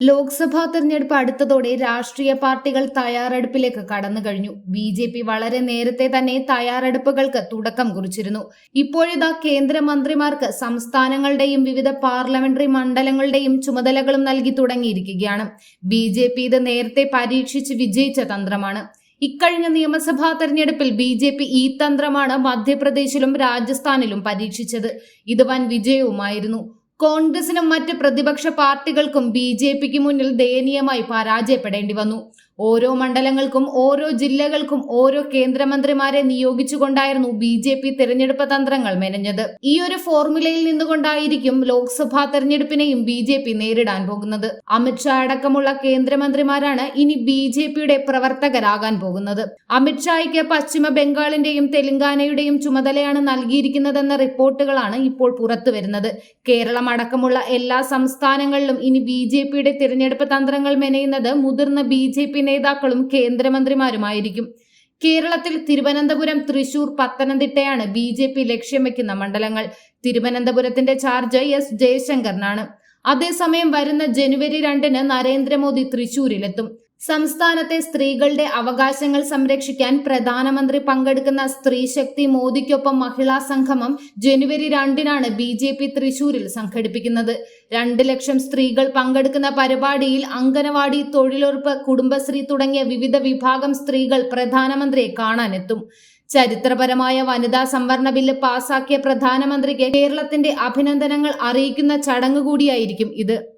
ലോക്സഭാ തെരഞ്ഞെടുപ്പ് അടുത്തതോടെ രാഷ്ട്രീയ പാർട്ടികൾ തയ്യാറെടുപ്പിലേക്ക് കടന്നു കഴിഞ്ഞു. ബി ജെ പി വളരെ നേരത്തെ തന്നെ തയ്യാറെടുപ്പുകൾക്ക് തുടക്കം കുറിച്ചിരുന്നു. ഇപ്പോഴിതാ കേന്ദ്രമന്ത്രിമാർക്ക് സംസ്ഥാനങ്ങളുടെയും വിവിധ പാർലമെന്ററി മണ്ഡലങ്ങളുടെയും ചുമതലകളും നൽകി തുടങ്ങിയിരിക്കുകയാണ്. ബി ജെ പി ഇത് നേരത്തെ പരീക്ഷിച്ച് വിജയിച്ച തന്ത്രമാണ്. ഇക്കഴിഞ്ഞ നിയമസഭാ തെരഞ്ഞെടുപ്പിൽ ബി ജെ പി ഈ തന്ത്രമാണ് മധ്യപ്രദേശിലും രാജസ്ഥാനിലും പരീക്ഷിച്ചത്. ഇത് വൻ വിജയവുമായിരുന്നു. കോൺഗ്രസിനും മറ്റ് പ്രതിപക്ഷ പാർട്ടികൾക്കും ബി ജെ പിക്ക് മുന്നിൽ ദയനീയമായി പരാജയപ്പെടേണ്ടി വന്നു. ഓരോ മണ്ഡലങ്ങൾക്കും ഓരോ ജില്ലകൾക്കും ഓരോ കേന്ദ്രമന്ത്രിമാരെ നിയോഗിച്ചുകൊണ്ടായിരുന്നു ബി ജെ പി തെരഞ്ഞെടുപ്പ് തന്ത്രങ്ങൾ മെനഞ്ഞത്. ഈ ഒരു ഫോർമുലയിൽ നിന്നുകൊണ്ടായിരിക്കും ലോക്സഭാ തെരഞ്ഞെടുപ്പിനെയും ബി ജെ പി നേരിടാൻ പോകുന്നത്. അമിത്ഷാ അടക്കമുള്ള കേന്ദ്രമന്ത്രിമാരാണ് ഇനി ബി ജെ പിയുടെ പ്രവർത്തകരാകാൻ പോകുന്നത്. അമിത്ഷായ്ക്ക് പശ്ചിമ ബംഗാളിന്റെയും തെലങ്കാനയുടെയും ചുമതലയാണ് നൽകിയിരിക്കുന്നതെന്ന റിപ്പോർട്ടുകളാണ് ഇപ്പോൾ പുറത്തു വരുന്നത്. കേരളം അടക്കമുള്ള എല്ലാ സംസ്ഥാനങ്ങളിലും ഇനി ബി ജെ പിയുടെ തിരഞ്ഞെടുപ്പ് തന്ത്രങ്ങൾ മെനയുന്നത് മുതിർന്ന ബി ജെ പി നേതാക്കളും കേന്ദ്രമന്ത്രിമാരുമായിരിക്കും. കേരളത്തിൽ തിരുവനന്തപുരം തൃശൂർ പത്തനംതിട്ടയാണ് ബി ജെ പി ലക്ഷ്യം വെക്കുന്ന മണ്ഡലങ്ങൾ. തിരുവനന്തപുരത്തിന്റെ ചാർജ് എസ് ജയശങ്കറിനാണ്. അതേസമയം വരുന്ന ജനുവരി രണ്ടിന് നരേന്ദ്രമോദി തൃശൂരിലെത്തും. സംസ്ഥാനത്തെ സ്ത്രീകളുടെ അവകാശങ്ങൾ സംരക്ഷിക്കാൻ പ്രധാനമന്ത്രി പങ്കെടുക്കുന്ന സ്ത്രീശക്തി മോദിക്കൊപ്പം മഹിളാ സംഗമം ജനുവരി രണ്ടിനാണ് ബി ജെ പി തൃശൂരിൽ സംഘടിപ്പിക്കുന്നത്. രണ്ട് ലക്ഷം സ്ത്രീകൾ പങ്കെടുക്കുന്ന പരിപാടിയിൽ അംഗനവാടി തൊഴിലുറപ്പ് കുടുംബശ്രീ തുടങ്ങിയ വിവിധ വിഭാഗം സ്ത്രീകൾ പ്രധാനമന്ത്രിയെ കാണാനെത്തും. ചരിത്രപരമായ വനിതാ സംവരണ ബില്ല് പാസാക്കിയ പ്രധാനമന്ത്രിക്ക് കേരളത്തിന്റെ അഭിനന്ദനങ്ങൾ അറിയിക്കുന്ന ചടങ്ങ് കൂടിയായിരിക്കും ഇത്.